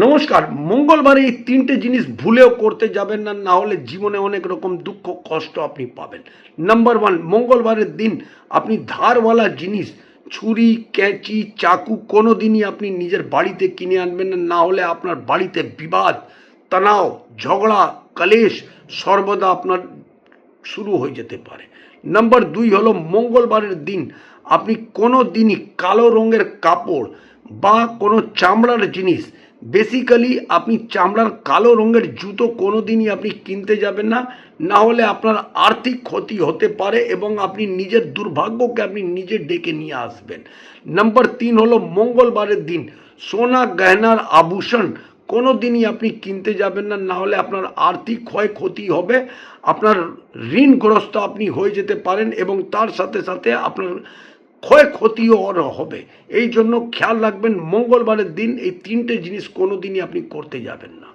নমস্কার, মঙ্গলবার এই তিনটে জিনিস ভুলেও করতে যাবেন না না হলে জীবনে অনেক রকম দুঃখ, কষ্ট আপনি পাবেন। নাম্বার ওয়ান মঙ্গলবারের দিন আপনি ধারওয়ালা জিনিস, ছুরি, ক্যাঁচি, চাকু কোনো দিনই আপনি নিজের বাড়িতে কিনে আনবেন না না হলে আপনার বাড়িতে বিবাদ, তনাও, ঝগড়া, কলেশ সর্বদা আপনার শুরু হয়ে যেতে পারে। নাম্বার দুই হলো, মঙ্গলবারের দিন আপনি কোনো দিনই কালো রঙের কাপড় বা কোনো চামড়ার জিনিস বেসিক্যালি আপনি চামড়ার কালো রঙের জুতো কোনো দিনই আপনি কিনতে যাবেন না। না হলে আপনার আর্থিক ক্ষতি হতে পারে এবং আপনি নিজের দুর্ভাগ্যকে আপনি নিজে ডেকে নিয়ে আসবেন। নাম্বার তিন হলো মঙ্গলবারের দিন। সোনা গহনার আভূষণ কোনো দিনই আপনি কিনতে যাবেন না। না হলে আপনার আর্থিক ক্ষয়ক্ষতি হবে। আপনার ঋণগ্রস্ত আপনি হয়ে যেতে পারেন এবং তার সাথে সাথে আপনার ক্ষয়ক্ষতিও হবে। এই জন্য খেয়াল রাখবেন, মঙ্গলবারের দিন এই তিনটে জিনিস কোনো দিনই আপনি করতে যাবেন না।